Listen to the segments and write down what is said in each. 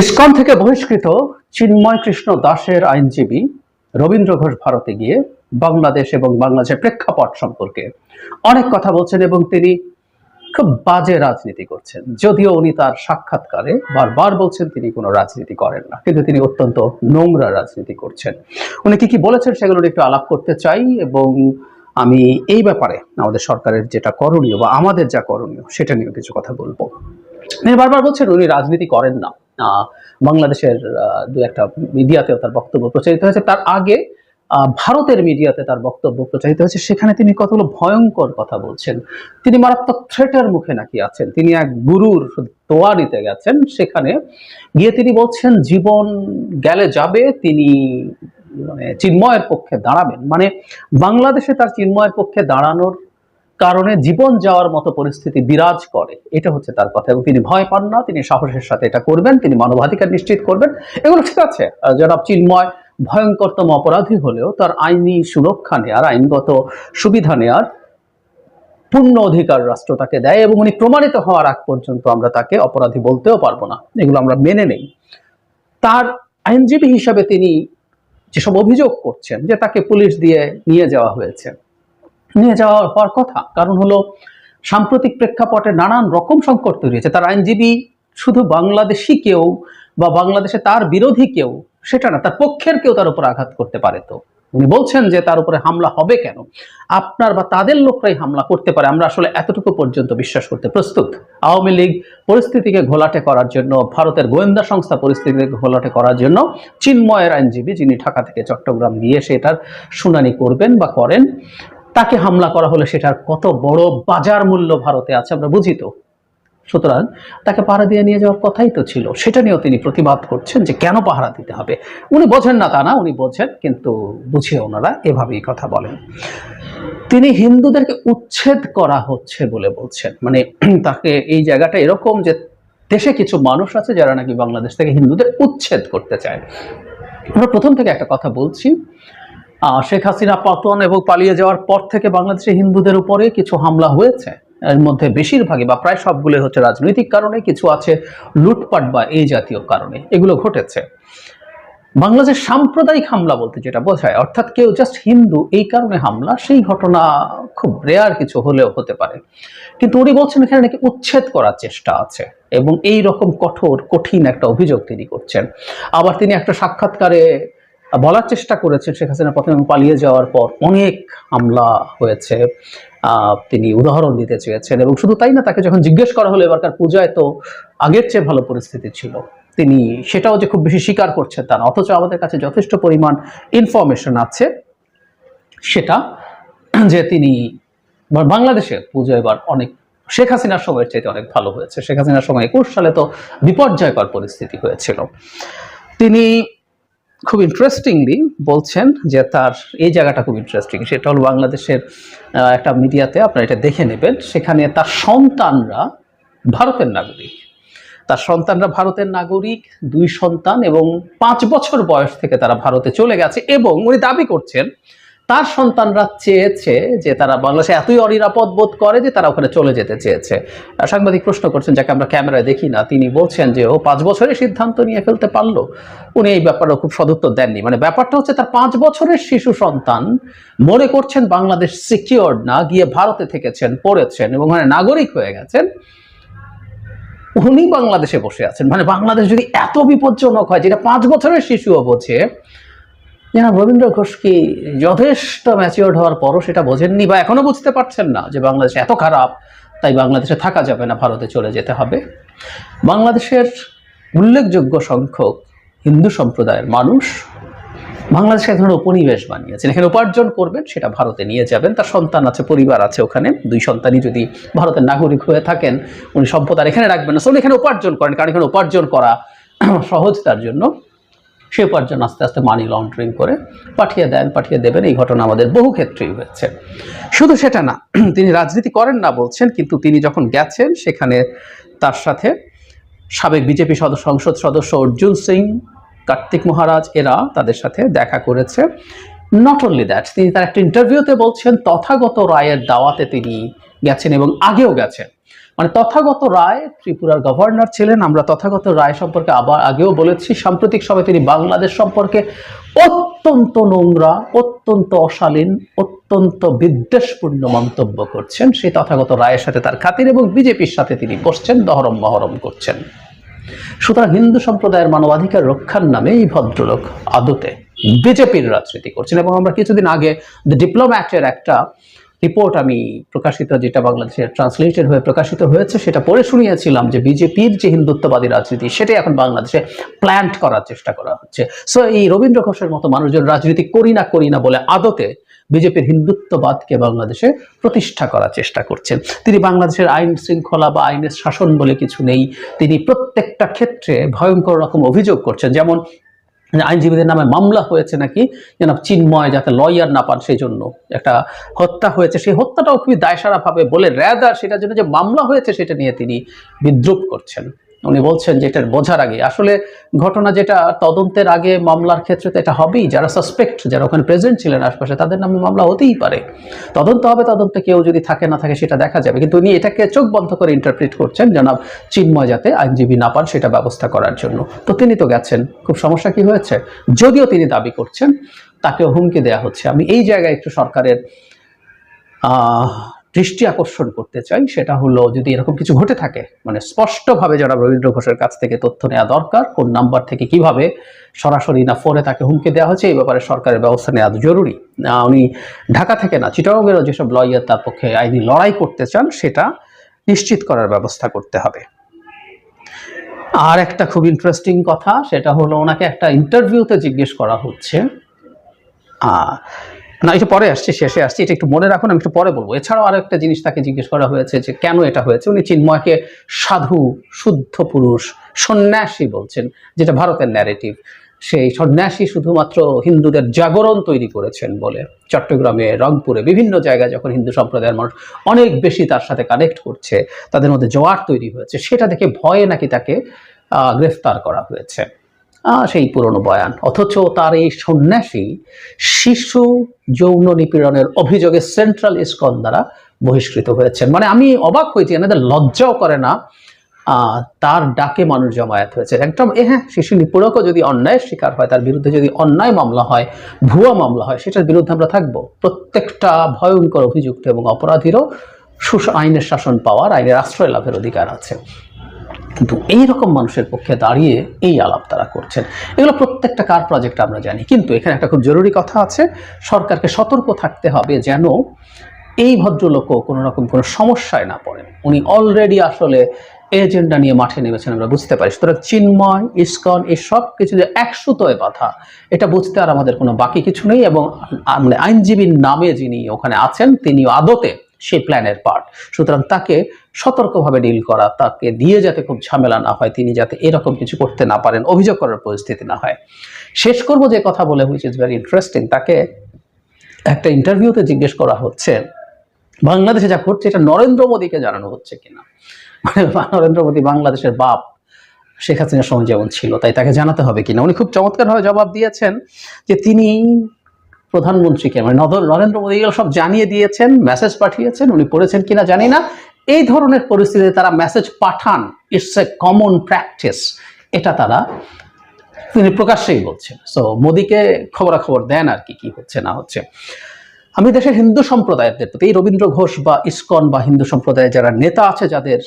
ISKCON থেকে বহিষ্কৃত চিন্ময় কৃষ্ণ দাসের আইনজীবী রবীন্দ্র ঘোষ ভারতে গিয়ে বাংলাদেশ এবং বাংলাদেশের প্রেক্ষাপট সম্পর্কে অনেক কথা বলছেন এবং তিনি খুব বাজে রাজনীতি করছেন। যদিও উনি তার সাক্ষাৎকারে বারবার বলছেন তিনি কোনো রাজনীতি করেন না, কিন্তু তিনি অত্যন্ত নোংরা রাজনীতি করছেন। উনি কি কি বলেছেন সেগুলো একটু আলাপ করতে চাই এবং আমি এই ব্যাপারে আমাদের সরকারের যেটা করণীয় বা আমাদের যা করণীয় সেটা নিয়ে কিছু কথা বলব। তিনি বারবার বলছেন উনি রাজনীতি করেন না। বাংলাদেশের দু একটা মিডিয়াতেও তার বক্তব্য প্রচারিত হয়েছে। তার আগে ভারতের মিডিয়াতে তার বক্তব্য প্রচারিত হয়েছে। সেখানে তিনি কতগুলো ভয়ঙ্কর কথা বলছেন। তিনি মারাত্মক থ্রেটের মুখে নাকি আছেন। তিনি এক গুরুর তোয়া দিতে গেছেন। সেখানে গিয়ে তিনি বলছেন, জীবন গেলে যাবে, তিনি মানে চিন্ময়ের পক্ষে দাঁড়াবেন। মানে বাংলাদেশে তার চিন্ময়ের পক্ষে দাঁড়ানোর কারণে জীবন যাওয়ার মতো পরিস্থিতি বিরাজ করে। এটা হচ্ছে তার কথা। এবং তিনি ভয় পান না, তিনি সাহসের সাথে এটা করবেন, তিনি মানবাধিকার নিশ্চিত করবেন। এগুলো ঠিক আছে। জনাব চিন্ময়, ভয়ঙ্করতম অপরাধী হলেও তার আইনি সুরক্ষা নেয়ার, আইনগত সুবিধা নেয়ার পূর্ণ অধিকার রাষ্ট্র তাকে দেয় এবং উনি প্রমাণিত হওয়ার আগ পর্যন্ত আমরা তাকে অপরাধী বলতেও পারব না। এগুলো আমরা মেনে নেই। তার আইনজীবী হিসাবে তিনি যেসব অভিযোগ করছেন, যে তাকে পুলিশ দিয়ে নিয়ে যাওয়া হয়েছে নিয়ে যাওয়া হওয়ার কথা। কারণ হলো, সাম্প্রতিক প্রেক্ষাপটে নানান রকম সংকট তৈরি হয়েছে। তার আইনজীবী শুধু বাংলাদেশি কেউ বা বাংলাদেশে তার বিরোধী কেউ, সেটা না, তার পক্ষের কেউ তার উপর আঘাত করতে পারে তো। উনি বলছেন যে তার উপরে হামলা হবে কেন? আপনার বা তাদের লোকরাই হামলা করতে পারে। আমরা আসলে এতটুকু পর্যন্ত বিশ্বাস করতে প্রস্তুত। আওয়ামী লীগ পরিস্থিতিকে ঘোলাটে করার জন্য, ভারতের গোয়েন্দা সংস্থা পরিস্থিতিকে ঘোলাটে করার জন্য, চিন্ময়ের আইনজীবী যিনি ঢাকা থেকে চট্টগ্রাম গিয়ে সেটার শুনানি করবেন বা করেন তাকে হামলা করা হলে সেটার কত বড় বাজার মূল্য ভারতে আছে আমরা বুঝি তো। সুতরাং তাকে পাহারা দিয়ে নিয়ে যাওয়ার কথাই তো ছিল। সেটা নিয়েও তিনি প্রতিবাদ করছেন যে কেন পাহারা দিতে হবে? উনি বোঝেন না তা না, উনি বোঝেন, কিন্তু বুঝিয়ে ওনারা এভাবেই কথা বলেন। তিনি হিন্দুদেরকে উচ্ছেদ করা হচ্ছে বলে বলছেন। মানে তাকে এই জায়গাটা এরকম যে দেশে কিছু মানুষ আছে যারা নাকি বাংলাদেশ থেকে হিন্দুদের উচ্ছেদ করতে চায়। আমরা প্রথম থেকে একটা কথা বলছি। শেখ হাসিনা পতন এবং পালিয়ে যাওয়ার পর থেকে বাংলাদেশে হিন্দুদের উপরে কিছু হামলা হয়েছে। এর মধ্যে বেশিরভাগই বা প্রায় সবগুলো হচ্ছে রাজনৈতিক কারণে, কিছু আছে লুটপাট বা এই জাতীয় কারণে। এগুলো ঘটেছে। বাংলাদেশের সাম্প্রদায়িক হামলা বলতে যেটা বোঝায়, অর্থাৎ কেউ জাস্ট হিন্দু, এই কারণে হামলা, সেই ঘটনা খুব রেয়ার কিছু হলেও হতে পারে। কিন্তু উনি বলছেন এখানে নাকি উচ্ছেদ করার চেষ্টা আছে এবং এই রকম কঠোর, কঠিন একটা অভিযোগ তিনি করছেন। আবার তিনি একটা সাক্ষাৎকারে বলার চেষ্টা করেছেন শেখ হাসিনা প্রথমে পালিয়ে যাওয়ার পর অনেক হামলা হয়েছে। তিনি উদাহরণ দিতে চেয়েছেন এবং শুধু তাই না, তাকে যখন জিজ্ঞেস করা হলো এবারকার পূজায়, তো আগের চেয়ে ভালো পরিস্থিতি ছিল। তিনি সেটাও যে খুব বেশি স্বীকার করছেন তা না, অথচ আমাদের কাছে যথেষ্ট পরিমাণ ইনফরমেশন আছে। সেটা যে তিনি বাংলাদেশে পুজো এবার অনেক, শেখ হাসিনার সময়ের চাইতে অনেক ভালো হয়েছে। শেখ হাসিনার সময় একুশ সালে তো বিপর্যয়কর পরিস্থিতি হয়েছিল। তিনি খুব ইন্টারেস্টিংলি বলছেন যে তার এই জায়গাটা খুব ইন্টারেস্টিং সেটা হলো বাংলাদেশের একটা মিডিয়াতে আপনারা এটা দেখে নেবেন, সেখানে তার সন্তানরা ভারতের নাগরিক। তার সন্তানরা ভারতের নাগরিক, দুই সন্তান এবং পাঁচ বছর বয়স থেকে তারা ভারতে চলে গেছে এবং উনি দাবি করছেন তার সন্তানরা চেয়েছে যে তারা বাংলাদেশে এতই অনিরাপদ বোধ করে যে তারা ওখানে চলে যেতে চেয়েছে। সাংবাদিক প্রশ্ন করছেন, যাকে আমরা ক্যামেরায় দেখি না, তিনি বলছেন যে ও পাঁচ বছরের সিদ্ধান্ত নিয়ে ফেলতে পারল। উনি এই ব্যাপারে খুব সদুত্তর দেননি। মানে ব্যাপারটা হচ্ছে তার পাঁচ বছরের শিশু সন্তান মনে করছেন বাংলাদেশ সিকিওর্ড না, গিয়ে ভারতে থেকেছেন, পড়েছেন এবং ওখানে নাগরিক হয়ে গেছেন। উনি বাংলাদেশে বসে আছেন। মানে বাংলাদেশ যদি এত বিপজ্জনক হয়, যেটা পাঁচ বছরের শিশুও বোঝে যেন রবীন্দ্র ঘোষ কি যথেষ্ট ম্যাচিওর্ড হওয়ার পরও সেটা বোঝেননি বা এখনও বুঝতে পারছেন না যে বাংলাদেশ এত খারাপ, তাই বাংলাদেশে থাকা যাবে না, ভারতে চলে যেতে হবে। বাংলাদেশের উল্লেখযোগ্য সংখ্যক হিন্দু সম্প্রদায়ের মানুষ বাংলাদেশে এক ধরনের উপনিবেশ বানিয়েছেন। এখানে উপার্জন করবেন, সেটা ভারতে নিয়ে যাবেন। তার সন্তান আছে, পরিবার আছে ওখানে। দুই সন্তানই যদি ভারতের নাগরিক হয়ে থাকেন, উনি সম্পদ আর এখানে রাখবেন না। সো উনি এখানে উপার্জন করেন। কারণ এখানে উপার্জন করা সহজ তার জন্য। সে উপার্জন আস্তে আস্তে মানি লন্ডারিং করে পাঠিয়ে দেন, পাঠিয়ে দেবেন, এই ঘটনা আমাদের বহু ক্ষেত্রেই হয়েছে। শুধু সেটা না, তিনি রাজনীতি করেন না বলছেন, কিন্তু তিনি যখন গেছেন, সেখানে তার সাথে সাবেক বিজেপি সদস্য সংসদ সদস্য অর্জুন সিং, কার্তিক মহারাজ, এরা তাদের সাথে দেখা করেছে। নট অনলি দ্যাট তিনি তার একটা ইন্টারভিউতে বলছেন, তথাগত রায়ের দাওয়াতে তিনি গেছেন এবং আগেও গেছেন। মানে তথাগত রায় ত্রিপুরার গভর্নর ছিলেন। আমরা তথাগত রায় সম্পর্কে আবার আগেও বলেছি, সাম্প্রতিক সময়ে তিনি বাংলাদেশ সম্পর্কে অত্যন্ত নোংরা, অত্যন্ত অশালীন, অত্যন্ত বিদ্বেষপূর্ণ মন্তব্য করছেন। সেই তথাগত রায়ের সাথে তার খাতির এবং বিজেপির সাথে তিনি বসছেন, দহরম মহরম করছেন। সুতরাং হিন্দু সম্প্রদায়ের মানবাধিকার রক্ষার নামে এই ভদ্রলোক আদতে বিজেপির রাজনীতি করছেন এবং আমরা কিছুদিন আগে দ্য ডিপ্লোম্যাটের একটা রিপোর্ট আমি প্রকাশিত যেটা বাংলাদেশের ট্রান্সলেটেড হয়ে প্রকাশিত হয়েছে, সেটা পড়ে শুনিয়েছিলাম যে বিজেপির যে হিন্দুত্ববাদী রাজনীতি, সেটাই এখন বাংলাদেশে প্ল্যান্ট করার চেষ্টা করা হচ্ছে। সো এই রবীন্দ্র ঘোষের মতো মানুষজন রাজনীতি করি না করি না বলে আদতে বিজেপির হিন্দুত্ববাদকে বাংলাদেশে প্রতিষ্ঠা করার চেষ্টা করছেন। তিনি বাংলাদেশের আইন শৃঙ্খলা বা আইনের শাসন বলে কিছু নেই। তিনি প্রত্যেকটা ক্ষেত্রে ভয়ঙ্কর রকম অভিযোগ করছেন। যেমন আইনজীবীদের নামে মামলা হয়েছে নাকি? যেন চিন্ময় যাতে লয়ার না পান সেই জন্য একটা হত্যা হয়েছে। সেই হত্যাটাও খুবই দায়সারাভাবে বলে র্যাদার সেটার জন্য যে মামলা হয়েছে সেটা নিয়ে তিনি বিদ্রুপ করছেন। উনি বলছেন যে এটার বোঝার আগে। আসলে ঘটনা যেটা, তদন্তের আগে মামলার ক্ষেত্রে তো এটা হবেই। যারা সাসপেক্ট যারা ওখানে প্রেজেন্ট ছিলেন আশপাশে, তাদের নামে মামলা হতেই পারে। তদন্ত হবে, তদন্তে কেউ যদি থাকে, না থাকে সেটা দেখা যাবে। কিন্তু উনি এটাকে চোখ বন্ধ করে ইন্টারপ্রিট করছেন জনাব চিন্ময় যাতে আইনজীবী না পান সেটা ব্যবস্থা করার জন্য। তো তিনি তো গেছেন। খুব সমস্যা কি হয়েছে? যদিও তিনি দাবি করছেন, তাকেও হুমকি দেয়া হচ্ছে। আমি এই জায়গায় একটু সরকারের দৃষ্টি আকর্ষণ করতে চাই, সেটা হলো যদি এরকম কিছু ঘটে থাকে মানে স্পষ্টভাবে যারা রবীন্দ্র ঘোষের কাছ থেকে তথ্য নেওয়া দরকার, কোন নাম্বার থেকে কীভাবে সরাসরি না ফোনে তাকে হুমকি দেওয়া হচ্ছে এই ব্যাপারে সরকারের ব্যবস্থা নেওয়া জরুরি। উনি ঢাকা থেকে না, চিটাগংয়েরও যেসব লয়ার তার পক্ষে আইনি লড়াই করতে চান, সেটা নিশ্চিত করার ব্যবস্থা করতে হবে। আর একটা খুব ইন্টারেস্টিং কথা, সেটা হলো ওনাকে একটা ইন্টারভিউতে জিজ্ঞেস করা হচ্ছে না এটা পরে আসছে, শেষে আসছে, এটা একটু মনে রাখুন, আমি একটু পরে বলব। এছাড়াও আরও একটা জিনিস তাকে জিজ্ঞেস করা হয়েছে যে, কেন এটা হয়েছে? উনি চিন্ময়কে সাধু, শুদ্ধ পুরুষ, সন্ন্যাসী বলছেন, যেটা ভারতের ন্যারেটিভ সেই সন্ন্যাসী শুধুমাত্র হিন্দুদের জাগরণ তৈরি করেছেন বলে। চট্টগ্রামে, রংপুরে, বিভিন্ন জায়গায় যখন হিন্দু সম্প্রদায়ের মানুষ অনেক বেশি তার সাথে কানেক্ট করছে, তাদের মধ্যে জোয়ার তৈরি হয়েছে, সেটা দেখে ভয়ে নাকি তাকে গ্রেফতার করা হয়েছে। সেই পুরনো বয়ান। অথচ তার এই সন্ন্যাসী শিশু যৌন নিপীড়নের অভিযোগে সেন্ট্রাল ইসকন দ্বারা বহিষ্কৃত হয়েছেন। মানে আমি অবাক হয়েছি, এনাদের লজ্জাও করে না। তার ডাকে মানুষ জমায়েত হয়েছে। একদম, এ হ্যাঁ শিশু নিপীড়কও যদি অন্যায়ের শিকার হয়, তার বিরুদ্ধে যদি অন্যায় মামলা হয়, ভুয়া মামলা হয়, সেটার বিরুদ্ধে আমরা থাকব। প্রত্যেকটা ভয়ঙ্কর অভিযুক্ত এবং অপরাধীরও সুশ আইনের শাসন পাওয়ার, আইনের আশ্রয় লাভের অধিকার আছে। কিন্তু এই রকম মানুষের পক্ষে দাঁড়িয়ে এই আলাপ তারা করছেন। এগুলো প্রত্যেকটা কার প্রজেক্ট আমরা জানি। কিন্তু এখানে একটা খুব জরুরি কথা আছে, সরকারকে সতর্ক থাকতে হবে যেন এই ভদ্রলোকও কোনো রকম কোনো সমস্যায় না পড়েন। উনি অলরেডি আসলে এজেন্ডা নিয়ে মাঠে নেমেছেন, আমরা বুঝতে পারি। সুতরাং চিন্ময়, ইস্কন, এই সব কিছু যে একসুতোয় বাধা, এটা বুঝতে আর আমাদের কোনো বাকি কিছু নেই এবং মানে আইনজীবীর নামে যিনি ওখানে আছেন, তিনিও আদতে সেই প্ল্যানের পার্ট। সুতরাং তাকে সতর্কভাবে ডিল করা, তাকে দিয়ে যাতে খুব ঝামেলা না হয়, তিনি যাতে এরকম কিছু করতে না পারেন, অভিযোগ করার পরিস্থিতি না হয়। শেষ করব যে কথা বলে হুইচ ইজ ভেরি ইন্টারেস্টিং তাকে একটা ইন্টারভিউতে জিজ্ঞেস করা হচ্ছে, বাংলাদেশে যা ঘটছে, এটা নরেন্দ্র মোদীকে জানানো হচ্ছে কিনা? মানে নরেন্দ্র মোদী বাংলাদেশের বাপ, শেখ হাসিনার সময় যেমন ছিল, তাই তাকে জানাতে হবে কিনা? উনি খুব চমৎকারভাবে জবাব দিয়েছেন যে তিনি প্রধানমন্ত্রীকে মানে নদ- নরেন্দ্র মোদী সব জানিয়ে দিয়েছেন মেসেজ পাঠিয়েছেন, উনি পড়েছেন কিনা জানি না। এই ধরনের পরিস্থিতিতে তারা মেসেজ পাঠান ইটস এ কমন প্র্যাকটিস এটা তারা, তিনি প্রকাশ্যেই বলছেন। সো মোদীকে খবরাখবর দেন আর কি কি হচ্ছে, না হচ্ছে। আমি দেশের হিন্দু সম্প্রদায়ের প্রতি রবীন্দ্র ঘোষ বা ইস্কন বা হিন্দু সম্প্রদায়ের যারা নেতা আছে, যাদের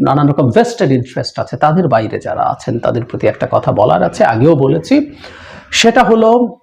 নানান রকম ভেস্টেড ইন্টারেস্ট আছে, তাদের বাইরে যারা আছেন, তাদের প্রতি একটা কথা বলার আছে, আগেও বলেছি। সেটা হলো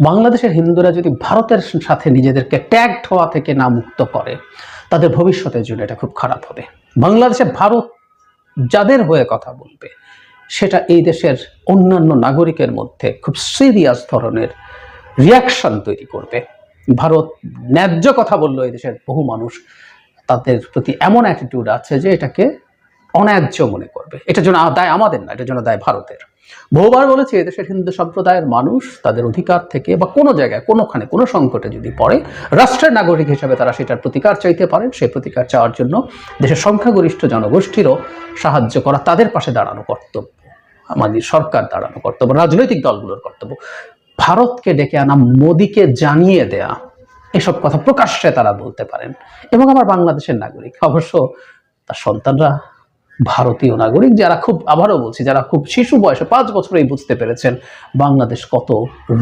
বাংলাদেশের হিন্দুরা যদি ভারতের সাথে নিজেদেরকে ট্যাগড হওয়া থেকে না মুক্ত করে, তাদের ভবিষ্যতের জন্য এটা খুব খারাপ হবে। বাংলাদেশে ভারত যাদের হয়ে কথা বলবে, সেটা এই দেশের অন্যান্য নাগরিকের মধ্যে খুব সিরিয়াস ধরনের রিয়াকশন তৈরি করবে। ভারত ন্যায্য কথা বলল এই দেশের বহু মানুষ তাদের প্রতি এমন অ্যাটিটিউড আছে যে এটাকে অন্যায্য মনে করবে। এটার জন্য দায় আমাদের না, এটার জন্য দায় ভারতের। বহুবার বলেছি, এদেশের হিন্দু সম্প্রদায়ের মানুষ তাদের অধিকার থেকে বা কোনো জায়গায়, কোনোখানে, কোনো সংকটে যদি পড়ে, রাষ্ট্রের নাগরিক হিসাবে তারা সেটার প্রতিকার চাইতে পারেন। সেই প্রতিকার চাওয়ার জন্য দেশের সংখ্যাগরিষ্ঠ জনগোষ্ঠীরও সাহায্য করা তাদের পাশে দাঁড়ানো কর্তব্য, আমাদের সরকার দাঁড়ানো কর্তব্য, রাজনৈতিক দলগুলোর কর্তব্য। ভারতকে ডেকে আনা, মোদিকে জানিয়ে দেয়া, এসব কথা প্রকাশ্যে তারা বলতে পারেন। এবং আমার বাংলাদেশের নাগরিক, অবশ্য তার সন্তানরা ভারতীয় নাগরিক যারা খুব, আবারও বলছি, যারা খুব শিশু বয়সে পাঁচ বছরেই বুঝতে পেরেছেন বাংলাদেশ কত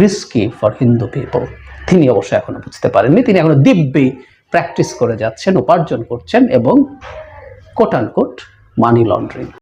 রিস্কি ফর হিন্দু পিপল তিনি অবশ্যই এখনও বুঝতে পারেননি, তিনি এখনও দিব্যি প্র্যাকটিস করে যাচ্ছেন, উপার্জন করছেন এবং কোট মানি লন্ড্রিং